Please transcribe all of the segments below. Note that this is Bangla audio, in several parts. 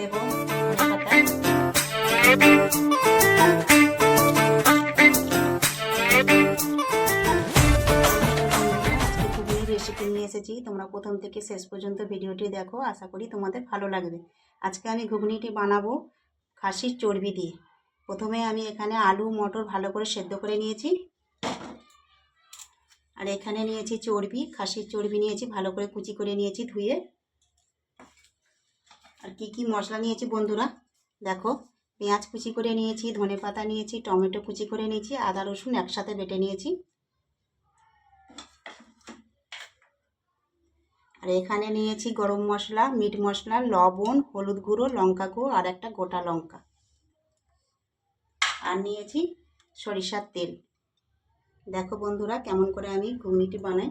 দেব। খুবই রেসিপি নিয়ে এসেছি। তোমরা প্রথম থেকে শেষ পর্যন্ত ভিডিওটি দেখো। আশা করি তোমাদের ভালো লাগবে। আজকে আমি ঘুগনিটি বানাবো খাসির চর্বি দিয়ে। প্রথমে আমি এখানে আলু, মটর ভালো করে সেদ্ধ করে নিয়েছি। আর এখানে নিয়েছি চর্বি। খাসির চর্বি নিয়েছি, ভালো করে কুচি করে নিয়েছি ধুয়ে। আর কি কি মশলা নিয়েছি বন্ধুরা? দেখো, পেঁয়াজ কুচি করে নিয়েছি, ধনে পাতা নিয়েছি, টমেটো কুচি করে নিয়েছি, আদা, রসুন একসাথে বেটে নিয়েছি। আর এখানে নিয়েছি গরম মশলা, মিট মশলা, লবণ, হলুদ গুঁড়ো, লঙ্কা গুঁড়ো আর একটা গোটা লঙ্কা। আর নিয়েছি সরিষার তেল। দেখো বন্ধুরা, কেমন করে আমি ঘুগনিটি বানাই।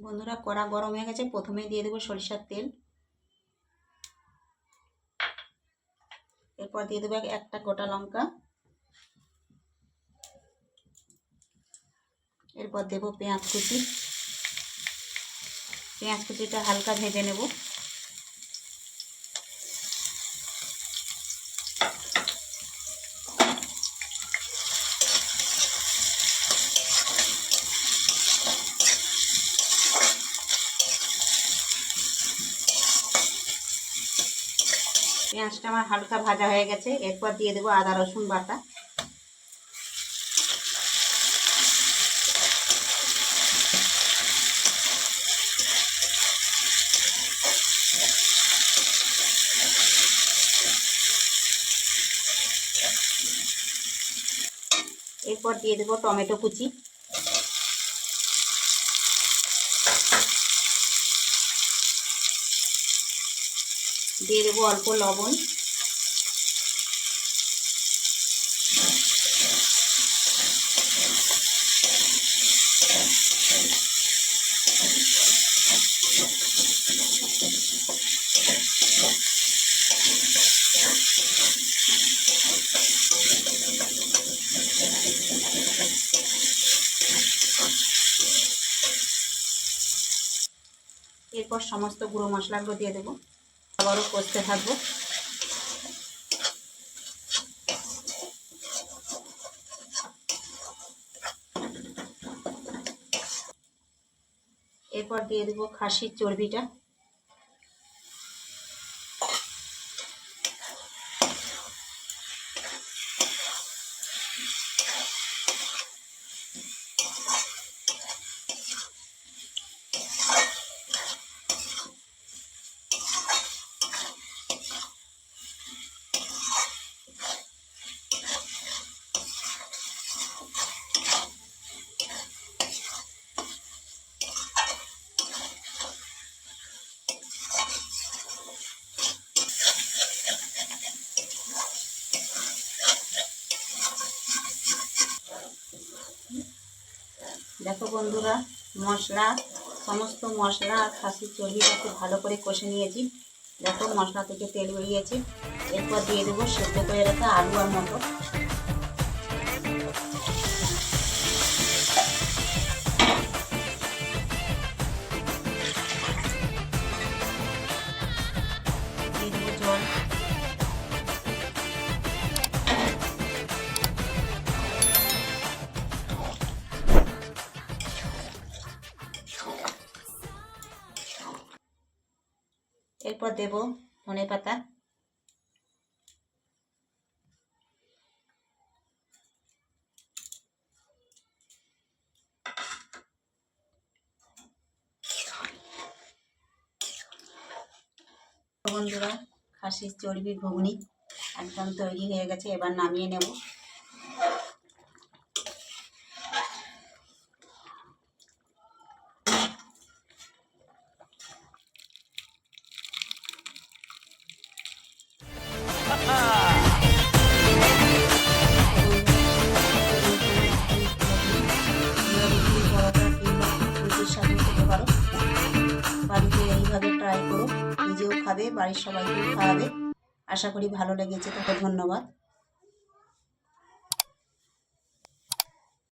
বন্ধুরা, কড়া গরম হয়ে গেছে। প্রথমে দিয়ে দেবো সরিষার তেল। এরপর দিয়ে দেবো একটা গোটা লঙ্কা। এরপর দেবো পেঁয়াজ কুচি। পেঁয়াজ কুচিটা হালকা ভেজে নেব। পেঁয়াজটা আমার হালকা ভাজা হয়ে গেছে। এরপর দিয়ে দেবো আদা, রসুন বাটা। এরপর দিয়ে দেবো টমেটো কুচি। দিয়ে দেবো অল্প লবণ। এরপর সমস্ত গুঁড়ো মশলাগুলো দিয়ে দেবো। আবারও করতে থাকব। এরপর দিয়ে দেবো খাসির চর্বিটা। দেখো বন্ধুরা, মশলা, সমস্ত মশলা আর খাসির চর্বিটাকে ভালো করে কষে নিয়েছি। দেখো মশলা থেকে তেল বেরিয়েছে। এরপর দিয়ে দেবো সেদ্ধ করে রাখা আলু আর মটর এরপর দেব ধনে পাতা। বন্ধুরা, খাসির চর্বি ঘুগনি একদম তৈরি হয়ে গেছে, এবার নামিয়ে নেব। ট্রাই করো। নিজেও খাবে বাড়ির সবাইকেও খাওয়াবে। আশা করি ভালো লেগেছে তোকে ধন্যবাদ।